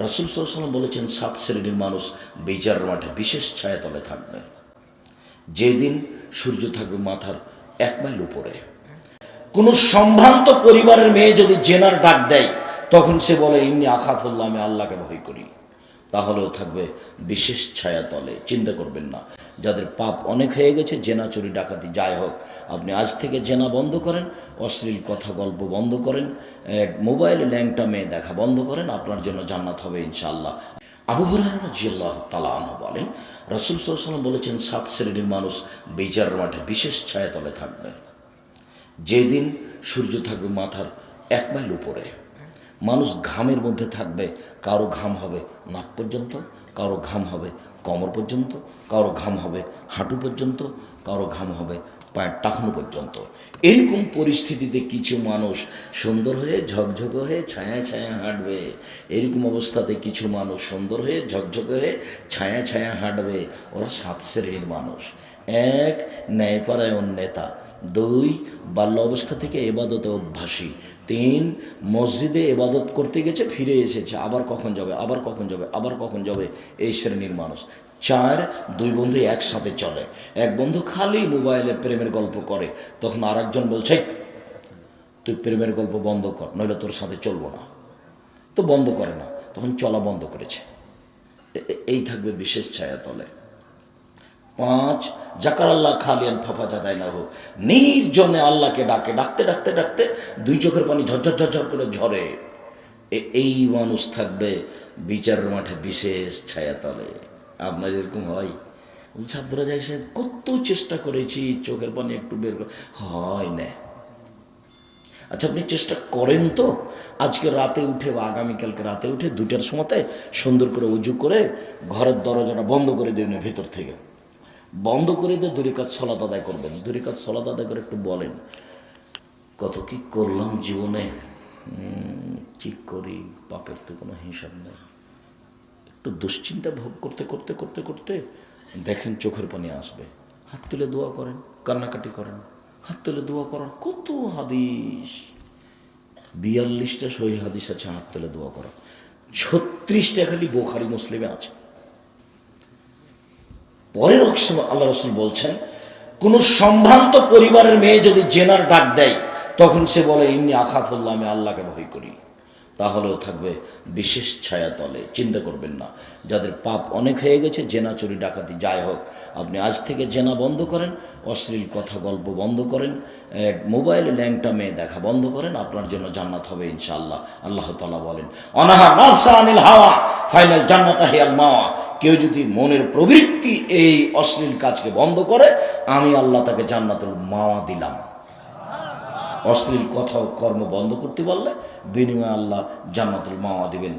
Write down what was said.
রসুল সাল্লাম বলেছেন, সাত শ্রেণির মানুষ বিচার মাঠে বিশেষ ছায়াতলে থাকবে। যেদিন সূর্য থাকবে মাথার এক মাইল উপরে। কোনো সম্ভ্রান্ত পরিবারের মেয়ে যদি জেনার ডাক দেয়, তখন সে বলে এমনি আখাফুল্লাহ, আমি আল্লাহকে ভয় করি। তাহলেও থাকবে বিশেষ ছায়াতলে। চিন্তা করবেন না। যাদের পাপ অনেক হয়ে গেছে, জেনা চুরি ডাকাতি যাই হোক, আপনি আজ থেকে জেনা বন্ধ করেন, অশ্লীল কথা গল্প বন্ধ করেন মোবাইল ল্যাংটা মেয়ে দেখা বন্ধ করেন, আপনার জন্য জান্নাত হবে ইনশাআল্লাহ। আবু হরাহ তালাহ বলেন, রসুল সাল্লাম বলেছেন, সাত শ্রেণির মানুষ বিচার মাঠে বিশেষ ছায়াতলে থাকবে। যেদিন সূর্য থাকবে মাথার এক মাইল উপরে। মানুষ ঘামের মধ্যে থাকবে, কারও ঘাম হবে নাক পর্যন্ত, কারও ঘাম হবে কোমর পর্যন্ত, কারও ঘাম হবে হাঁটু পর্যন্ত, কারও ঘাম হবে পায়ের টাকনো পর্যন্ত। এরকম পরিস্থিতিতে কিছু মানুষ সুন্দর হয়ে ঝকঝক হয়ে ছায়া ছায়া হাঁটবে। এরকম অবস্থাতে কিছু মানুষ সুন্দর হয়ে ঝকঝকে হয়ে ছায়া ছায়া হাঁটবে। ওরা সাত শ্রেণির মানুষ। এক ন্যায়পরায়ণ নেতা, দুই বাল্য অবস্থা থেকে এবাদতে অভ্যাসী, তিন, মসজিদে এবাদত করতে গেছে, ফিরে এসেছে, আবার কখন যাবে, আবার কখন যাবে, আবার কখন যাবে, এই শ্রেণির মানুষ। চার, দুই বন্ধু একসাথে চলে, এক বন্ধু খালি মোবাইলে প্রেমের গল্প করে, তখন আর একজন বলছে তুই প্রেমের গল্প বন্ধ কর, নইলে তোর সাথে চলবো না। তো বন্ধ করে না, তখন চলা বন্ধ করেছে। এই থাকবে বিশেষ ছায়াতলে। পাঁচ জাকার আল্লাহ খালিয়ান ফাফা জাদাই না হোক নির্জনে আল্লাহকে ডাকে, ডাকতে ডাকতে ডাকতে দুই চোখের পানি ঝরঝর ঝরঝর করে ঝরে। এই মানুষ থাকবে বিচার মাঠে বিশেষ ছায়া ছায়াতলে। আপনার এরকম হয়? বলছে আব্দুল রাজাই সাহেব, কত চেষ্টা করেছি, চোখের পানি একটু বের করে। হয় না। আচ্ছা আপনি চেষ্টা করেন তো। আজকে রাতে উঠে বা আগামীকালকে রাতে উঠে দুটার সময়তে সুন্দর করে উজু করে ঘরের দরজাটা বন্ধ করে দেবেন ভেতর থেকে। বন্ধ করে দিয়ে দুরি কাজ সলাত আদায় করবেন। দুরি কাজ সলাত আদায় করে একটু বলেন, কত কি করলাম জীবনে? কি করি? পাপের তো কোনো হিসাব নেই। একটু দুশ্চিন্তা ভোগ করতে করতে করতে করতে দেখেন চোখের পানি আসবে। হাত তুলে দোয়া করেন, কান্নাকাটি করেন। হাত তুলে দোয়া করার কত হাদিস? বিয়াল্লিশটা সহি হাদিস আছে, হাত তুলে দোয়া করা ছত্রিশটা খালি বোখারি, মুসলিমে আছে। পরের অংশে আল্লাহ রসুল বলছেন, কোনো সম্ভ্রান্ত পরিবারের মেয়ে যদি জেনার ডাক দেয়, তখন সে বলে এমনি আখাফুল্লাহ, আমি আল্লাহকে ভয় করি। তাহলেও থাকবে বিশেষ ছায়াতলে চিন্তা করবেন না। যাদের পাপ অনেক হয়ে গেছে, জেনা চুরি ডাকাতি যাই হোক, আপনি আজ থেকে জেনা বন্ধ করেন, অশ্লীল কথা গল্প বন্ধ করেন মোবাইলে ল্যাংটা মেয়ে দেখা বন্ধ করেন, আপনার জন্য জান্নাত হবে ইনশাআল্লাহ। আল্লাহ তালা বলেন, অনাহা নফসা আনিল হাওয়া ফাইনাল জান্নাত হিয়াল মাওয়া। কেউ যদি মনের প্রবৃত্তি এই অশ্লীল কাজকে বন্ধ করে, আমি আল্লাহ তাকে জান্নাতুল মাওয়া দিলাম। অশ্লীল কথা কর্ম বন্ধ করতে পারলে বিনিময়ে আল্লাহ জান্নাতুল মাওয়া দিবেন।